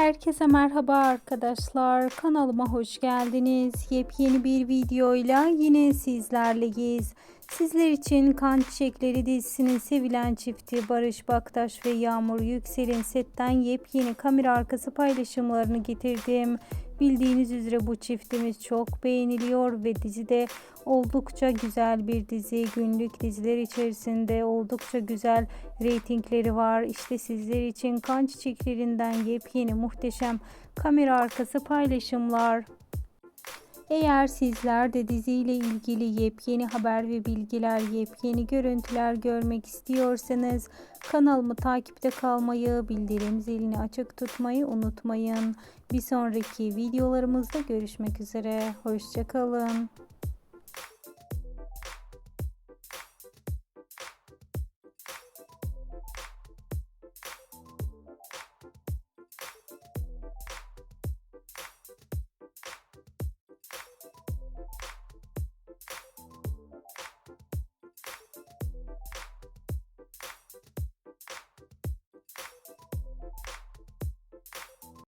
Herkese merhaba arkadaşlar. Kanalıma hoş geldiniz. Yepyeni bir videoyla yine sizlerleyiz. Sizler için Kan Çiçekleri dizisinin sevilen çifti Barış Baktaş ve Yağmur Yüksel'in setten yepyeni kamera arkası paylaşımlarını getirdim. Bildiğiniz üzere bu çiftimiz çok beğeniliyor ve dizide oldukça güzel bir dizi. Günlük diziler içerisinde oldukça güzel reytingleri var. İşte sizler için kan çiçeklerinden yepyeni muhteşem kamera arkası paylaşımlar. Eğer sizler de diziyle ilgili yepyeni haber ve bilgiler, yepyeni görüntüler görmek istiyorsanız kanalımı takipte kalmayı, bildirim zilini açık tutmayı unutmayın. Bir sonraki videolarımızda görüşmek üzere. Hoşçakalın.